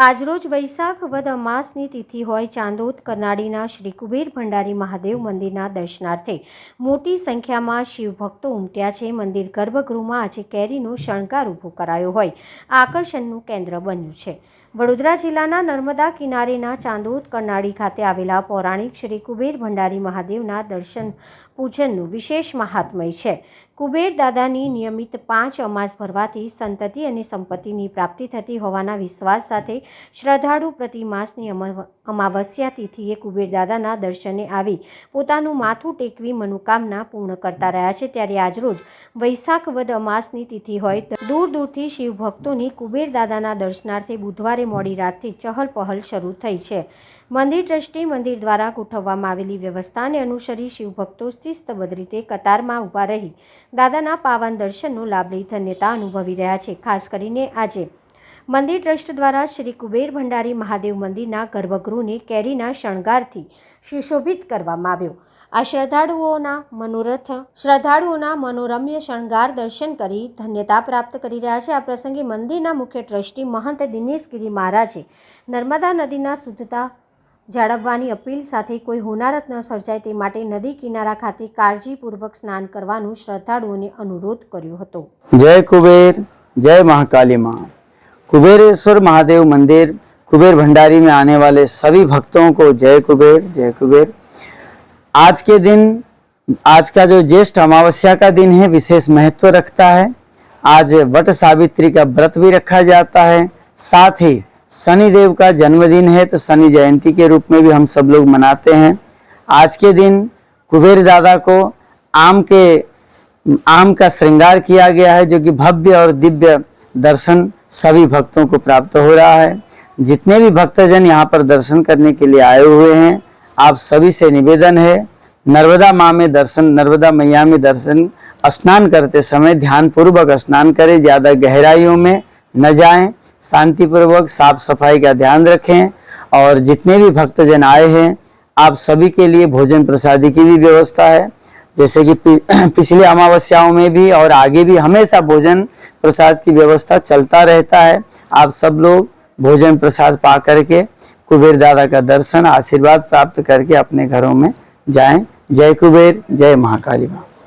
આજરોજ વૈશાખ વદ અમાસની તિથિ હોય ચાંદોદ, કરનાળીના શ્રી કુબેર ભંડારી મહાદેવ મંદિરના દર્શનાર્થે. મોટી સંખ્યામાં શિવભક્તો ઉમટ્યા છે. મંદિર ગર્ભગૃહમાં આજે કેરીનો શણગાર ઊભો કરાયો હોય. આકર્ષણનું કેન્દ્ર બન્યું છે. વડોદરા જિલ્લાના નર્મદા કિનારેના ચાંદોદ કરનાળી ખાતે આવેલા પૌરાણિક શ્રી કુબેર ભંડારી મહાદેવના દર્શન પૂજનનું વિશેષ મહાત્મય છે. કુબેર દાદાની નિયમિત પાંચ અમાસ ભરવાથી સંતતિ અને સંપત્તિની પ્રાપ્તિ થતી હોવાના વિશ્વાસ સાથે શ્રદ્ધાળુ પ્રતિ માસની અમાવસ્યા તિથિએ કુબેર દાદાના દર્શને આવી પોતાનું માથું ટેકવી મનોકામના પૂર્ણ કરતા રહ્યા છે. ત્યારે આજરોજ વૈશાખ વદ અમાસની તિથિ હોય દૂર દૂરથી શિવ ભક્તોની કુબેર દાદાના દર્શનાર્થે બુધવારે મોડી રાતથી ચહલ પહલ શરૂ થઈ છે. મંદિર ટ્રસ્ટી મંદિર દ્વારા ગોઠવવામાં આવેલી વ્યવસ્થાને અનુસરી શિવભક્તો શિસ્તબદ્ધ રીતે કતારમાં ઊભા રહી દાદાના પાવન દર્શનનો લાભ લઈ ધન્યતા અનુભવી રહ્યા છે. ખાસ કરીને આજે મંદિર ટ્રસ્ટ દ્વારા શ્રી કુબેર ભંડારી મહાદેવ મંદિરના ગર્ભગૃહને કેરીના શણગારથી સુશોભિત કરવામાં આવ્યો. આ શ્રદ્ધાળુઓના મનોરથ, શ્રદ્ધાળુઓના મનોરમ્ય શણગાર દર્શન કરી ધન્યતા પ્રાપ્ત કરી રહ્યા છે. આ પ્રસંગે મંદિરના મુખ્ય ટ્રસ્ટી મહંત દિનેશગીરી મહારાજે નર્મદા નદીના શુદ્ધતા જાળવવાની અપીલ સાથે કોઈ હોનારત ન સર્જાય તે માટે નદી કિનારા ખાતે કાળજીપૂર્વક સ્નાન કરવાનું શ્રદ્ધાળુઓને અનુરોધ કર્યો હતો. જય કુબેર, જય મહાકાલી મા कुबेरेश्वर महादेव मंदिर, कुबेर भंडारी में आने वाले सभी भक्तों को जय कुबेर जय कुबेर। आज के दिन, आज का जो ज्येष्ठ अमावस्या का दिन है, विशेष महत्व रखता है। आज वट सावित्री का व्रत भी रखा जाता है। साथ ही शनि देव का जन्मदिन है तो शनि जयंती के रूप में भी हम सब लोग मनाते हैं। आज के दिन कुबेर दादा को आम के, आम का श्रृंगार किया गया है, जो कि भव्य और दिव्य दर्शन सभी भक्तों को प्राप्त हो रहा है। जितने भी भक्तजन यहाँ पर दर्शन करने के लिए आए हुए हैं, आप सभी से निवेदन है, नर्मदा माँ में दर्शन, नर्मदा मैया में दर्शन, स्नान करते समय ध्यान पूर्वक स्नान करें, ज़्यादा गहराइयों में न जाएँ, शांतिपूर्वक साफ़ सफ़ाई का ध्यान रखें, और जितने भी भक्तजन आए हैं, आप सभी के लिए भोजन प्रसादी की भी व्यवस्था है। जैसे कि पिछली अमावस्याओं में भी और आगे भी हमेशा भोजन प्रसाद की व्यवस्था चलता रहता है। आप सब लोग भोजन प्रसाद पा करके कुबेर दादा का दर्शन, आशीर्वाद प्राप्त करके अपने घरों में जाएँ। जय कुबेर, जय महाकाली माँ।